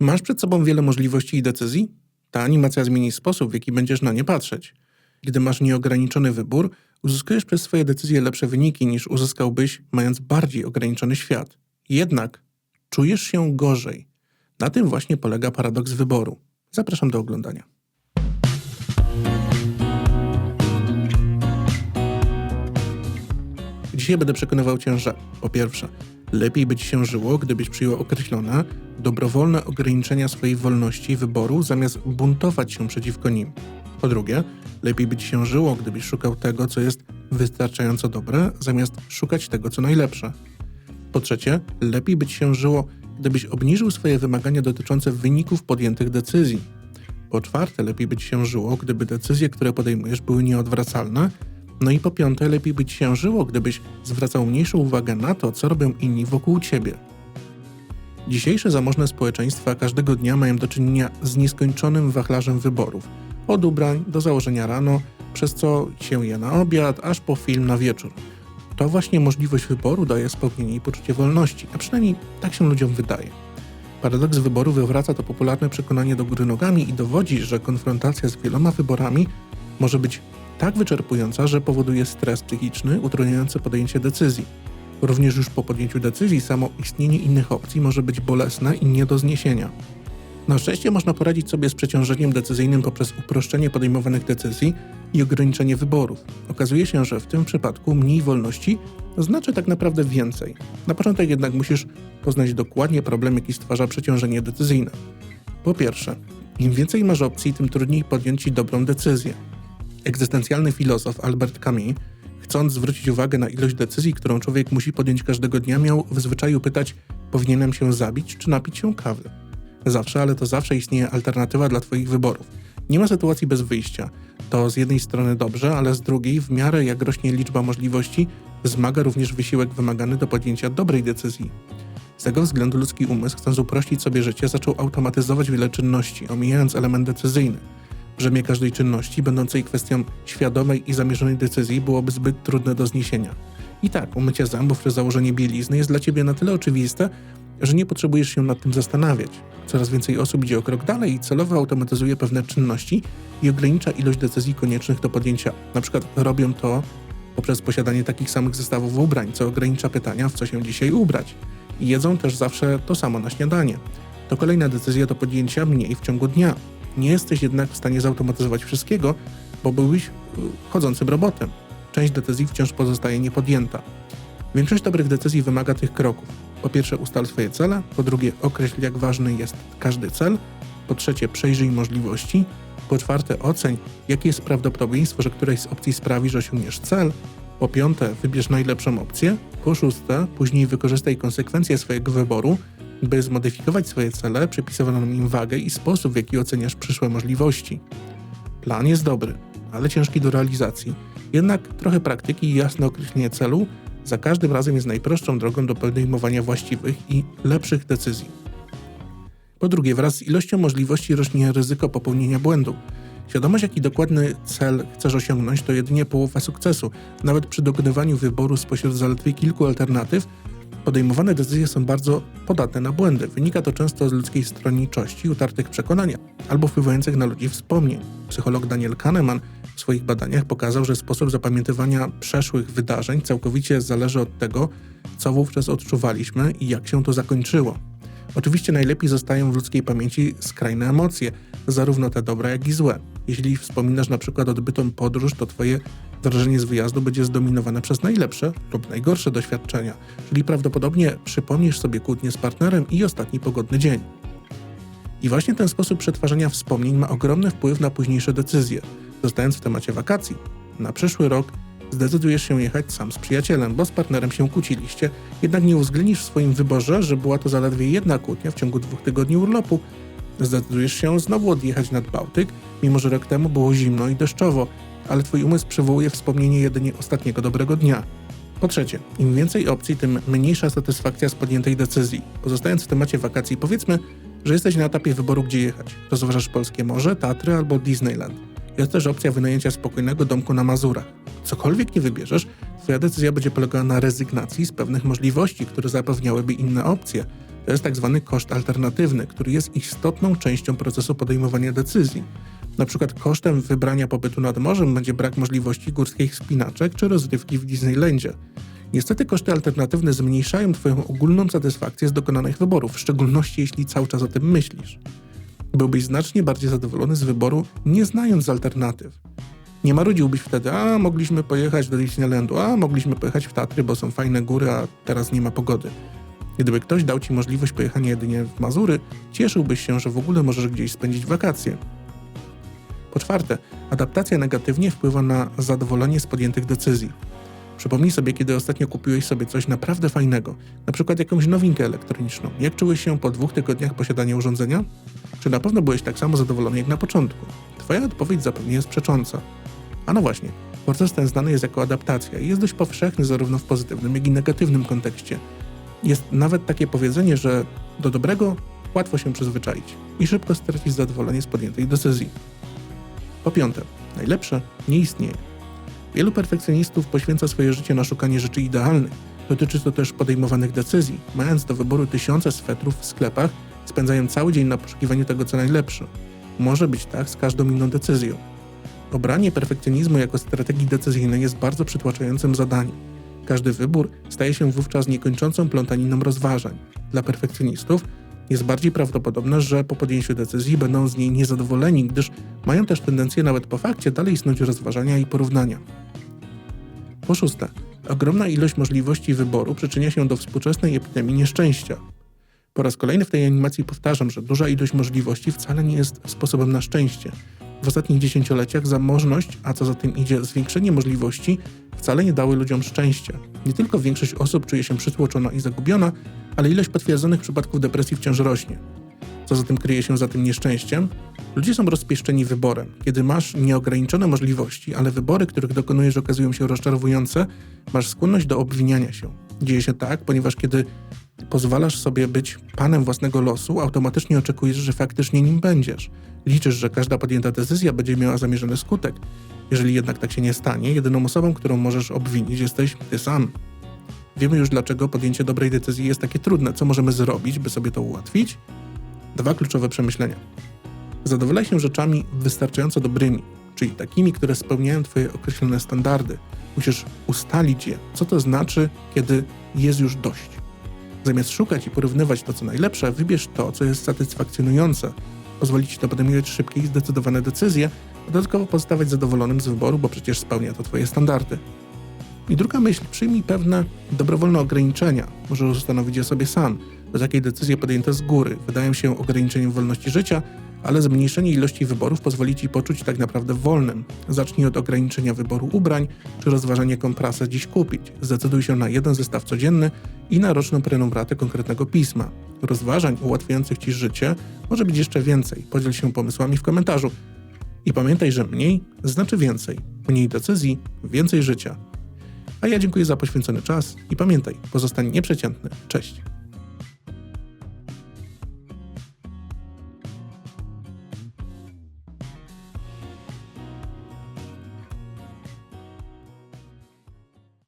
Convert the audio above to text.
Masz przed sobą wiele możliwości i decyzji? Ta animacja zmieni sposób, w jaki będziesz na nie patrzeć. Gdy masz nieograniczony wybór, uzyskujesz przez swoje decyzje lepsze wyniki niż uzyskałbyś, mając bardziej ograniczony świat. Jednak czujesz się gorzej. Na tym właśnie polega paradoks wyboru. Zapraszam do oglądania. Dzisiaj będę przekonywał Cię, że po pierwsze, lepiej by się żyło, gdybyś przyjął określone, dobrowolne ograniczenia swojej wolności wyboru, zamiast buntować się przeciwko nim. Po drugie, lepiej by się żyło, gdybyś szukał tego, co jest wystarczająco dobre, zamiast szukać tego, co najlepsze. Po trzecie, lepiej by się żyło, gdybyś obniżył swoje wymagania dotyczące wyników podjętych decyzji. Po czwarte, lepiej by się żyło, gdyby decyzje, które podejmujesz, były nieodwracalne. No i po piąte, lepiej by Ci się żyło, gdybyś zwracał mniejszą uwagę na to, co robią inni wokół Ciebie. Dzisiejsze zamożne społeczeństwa każdego dnia mają do czynienia z nieskończonym wachlarzem wyborów. Od ubrań do założenia rano, przez co się je na obiad, aż po film na wieczór. To właśnie możliwość wyboru daje spełnienie i poczucie wolności, a przynajmniej tak się ludziom wydaje. Paradoks wyboru wywraca to popularne przekonanie do góry nogami i dowodzi, że konfrontacja z wieloma wyborami może być tak wyczerpująca, że powoduje stres psychiczny utrudniający podjęcie decyzji. Również już po podjęciu decyzji samo istnienie innych opcji może być bolesne i nie do zniesienia. Na szczęście można poradzić sobie z przeciążeniem decyzyjnym poprzez uproszczenie podejmowanych decyzji i ograniczenie wyborów. Okazuje się, że w tym przypadku mniej wolności znaczy tak naprawdę więcej. Na początek jednak musisz poznać dokładnie problem, jaki stwarza przeciążenie decyzyjne. Po pierwsze, im więcej masz opcji, tym trudniej podjąć ci dobrą decyzję. Egzystencjalny filozof Albert Camus, chcąc zwrócić uwagę na ilość decyzji, którą człowiek musi podjąć każdego dnia, miał w zwyczaju pytać: Powinienem się zabić czy napić się kawy? Zawsze, ale to zawsze istnieje alternatywa dla Twoich wyborów. Nie ma sytuacji bez wyjścia. To z jednej strony dobrze, ale z drugiej, w miarę jak rośnie liczba możliwości, wzmaga również wysiłek wymagany do podjęcia dobrej decyzji. Z tego względu ludzki umysł, chcąc uprościć sobie życie, zaczął automatyzować wiele czynności, omijając element decyzyjny. Brzemię każdej czynności, będącej kwestią świadomej i zamierzonej decyzji, byłoby zbyt trudne do zniesienia. I tak, umycie zębów czy założenie bielizny jest dla ciebie na tyle oczywiste, że nie potrzebujesz się nad tym zastanawiać. Coraz więcej osób idzie o krok dalej i celowo automatyzuje pewne czynności i ogranicza ilość decyzji koniecznych do podjęcia. Na przykład robią to poprzez posiadanie takich samych zestawów ubrań, co ogranicza pytania, w co się dzisiaj ubrać. I jedzą też zawsze to samo na śniadanie. To kolejna decyzja do podjęcia mniej w ciągu dnia. Nie jesteś jednak w stanie zautomatyzować wszystkiego, bo byłbyś y, chodzącym robotem. Część decyzji wciąż pozostaje niepodjęta. Większość dobrych decyzji wymaga tych kroków. Po pierwsze, ustal swoje cele, po drugie, określ jak ważny jest każdy cel, po trzecie, przejrzyj możliwości, po czwarte, oceń, jakie jest prawdopodobieństwo, że któraś z opcji sprawi, że osiągniesz cel, po piąte, wybierz najlepszą opcję, po szóste, później wykorzystaj konsekwencje swojego wyboru, by zmodyfikować swoje cele, przypisywano im wagę i sposób, w jaki oceniasz przyszłe możliwości. Plan jest dobry, ale ciężki do realizacji. Jednak trochę praktyki i jasne określenie celu za każdym razem jest najprostszą drogą do podejmowania właściwych i lepszych decyzji. Po drugie, wraz z ilością możliwości rośnie ryzyko popełnienia błędu. Świadomość, jaki dokładny cel chcesz osiągnąć, to jedynie połowa sukcesu. Nawet przy dokonywaniu wyboru spośród zaledwie kilku alternatyw, podejmowane decyzje są bardzo podatne na błędy. Wynika to często z ludzkiej stronniczości, utartych przekonania albo wpływających na ludzi wspomnień. Psycholog Daniel Kahneman w swoich badaniach pokazał, że sposób zapamiętywania przeszłych wydarzeń całkowicie zależy od tego, co wówczas odczuwaliśmy i jak się to zakończyło. Oczywiście najlepiej zostają w ludzkiej pamięci skrajne emocje, zarówno te dobre, jak i złe. Jeśli wspominasz na przykład odbytą podróż, to twoje wrażenie z wyjazdu będzie zdominowane przez najlepsze lub najgorsze doświadczenia, czyli prawdopodobnie przypomnisz sobie kłótnię z partnerem i ostatni pogodny dzień. I właśnie ten sposób przetwarzania wspomnień ma ogromny wpływ na późniejsze decyzje. Zostając w temacie wakacji, na przyszły rok zdecydujesz się jechać sam z przyjacielem, bo z partnerem się kłóciliście, jednak nie uwzględnisz w swoim wyborze, że była to zaledwie jedna kłótnia w ciągu dwóch tygodni urlopu. Zdecydujesz się znowu odjechać nad Bałtyk, mimo że rok temu było zimno i deszczowo, ale twój umysł przywołuje wspomnienie jedynie ostatniego dobrego dnia. Po trzecie, im więcej opcji, tym mniejsza satysfakcja z podjętej decyzji. Pozostając w temacie wakacji, powiedzmy, że jesteś na etapie wyboru, gdzie jechać. Rozważasz polskie morze, Tatry albo Disneyland. Jest też opcja wynajęcia spokojnego domku na Mazurach. Cokolwiek nie wybierzesz, Twoja decyzja będzie polegała na rezygnacji z pewnych możliwości, które zapewniałyby inne opcje. To jest tak zwany koszt alternatywny, który jest istotną częścią procesu podejmowania decyzji. Na przykład kosztem wybrania pobytu nad morzem będzie brak możliwości górskich spinaczek czy rozrywki w Disneylandzie. Niestety koszty alternatywne zmniejszają Twoją ogólną satysfakcję z dokonanych wyborów, w szczególności jeśli cały czas o tym myślisz. Byłbyś znacznie bardziej zadowolony z wyboru, nie znając alternatyw. Nie marudziłbyś wtedy, a mogliśmy pojechać do Disneylandu, a mogliśmy pojechać w Tatry, bo są fajne góry, a teraz nie ma pogody. Gdyby ktoś dał ci możliwość pojechania jedynie w Mazury, cieszyłbyś się, że w ogóle możesz gdzieś spędzić wakacje. Po czwarte, adaptacja negatywnie wpływa na zadowolenie z podjętych decyzji. Przypomnij sobie, kiedy ostatnio kupiłeś sobie coś naprawdę fajnego, na przykład jakąś nowinkę elektroniczną. Jak czułeś się po dwóch tygodniach posiadania urządzenia? Czy na pewno byłeś tak samo zadowolony jak na początku? Twoja odpowiedź zapewne jest przecząca. A no właśnie, proces ten znany jest jako adaptacja i jest dość powszechny zarówno w pozytywnym, jak i negatywnym kontekście. Jest nawet takie powiedzenie, że do dobrego łatwo się przyzwyczaić i szybko stracić zadowolenie z podjętej decyzji. Po piąte, najlepsze nie istnieje. Wielu perfekcjonistów poświęca swoje życie na szukanie rzeczy idealnych. Dotyczy to też podejmowanych decyzji. Mając do wyboru tysiące swetrów w sklepach, spędzają cały dzień na poszukiwaniu tego, co najlepsze. Może być tak z każdą inną decyzją. Obranie perfekcjonizmu jako strategii decyzyjnej jest bardzo przytłaczającym zadaniem. Każdy wybór staje się wówczas niekończącą plątaniną rozważań. Dla perfekcjonistów jest bardziej prawdopodobne, że po podjęciu decyzji będą z niej niezadowoleni, gdyż mają też tendencję nawet po fakcie dalej snuć rozważania i porównania. Po szóste, ogromna ilość możliwości wyboru przyczynia się do współczesnej epidemii nieszczęścia. Po raz kolejny w tej animacji powtarzam, że duża ilość możliwości wcale nie jest sposobem na szczęście. W ostatnich dziesięcioleciach zamożność, a co za tym idzie zwiększenie możliwości, wcale nie dały ludziom szczęścia. Nie tylko większość osób czuje się przytłoczona i zagubiona, ale ilość potwierdzonych przypadków depresji wciąż rośnie. Co za tym kryje się za tym nieszczęściem? Ludzie są rozpieszczeni wyborem. Kiedy masz nieograniczone możliwości, ale wybory, których dokonujesz, okazują się rozczarowujące, masz skłonność do obwiniania się. Dzieje się tak, ponieważ kiedy pozwalasz sobie być panem własnego losu, automatycznie oczekujesz, że faktycznie nim będziesz. Liczysz, że każda podjęta decyzja będzie miała zamierzony skutek. Jeżeli jednak tak się nie stanie, jedyną osobą, którą możesz obwinić, jesteś ty sam. Wiemy już, dlaczego podjęcie dobrej decyzji jest takie trudne. Co możemy zrobić, by sobie to ułatwić? Dwa kluczowe przemyślenia. Zadowalaj się rzeczami wystarczająco dobrymi, czyli takimi, które spełniają Twoje określone standardy. Musisz ustalić je, co to znaczy, kiedy jest już dość. Zamiast szukać i porównywać to, co najlepsze, wybierz to, co jest satysfakcjonujące. Pozwoli Ci to podejmować szybkie i zdecydowane decyzje, a dodatkowo pozostawać zadowolonym z wyboru, bo przecież spełnia to Twoje standardy. I druga myśl, przyjmij pewne dobrowolne ograniczenia. Możesz ustanowić je sobie sam, bo takie decyzje podjęte z góry wydają się ograniczeniem wolności życia, ale zmniejszenie ilości wyborów pozwoli Ci poczuć tak naprawdę wolnym. Zacznij od ograniczenia wyboru ubrań, czy rozważania komprasa dziś kupić. Zdecyduj się na jeden zestaw codzienny i na roczną prenumeratę konkretnego pisma. Rozważań ułatwiających Ci życie może być jeszcze więcej. Podziel się pomysłami w komentarzu. I pamiętaj, że mniej znaczy więcej. Mniej decyzji, więcej życia. A ja dziękuję za poświęcony czas i pamiętaj, pozostań nieprzeciętny. Cześć.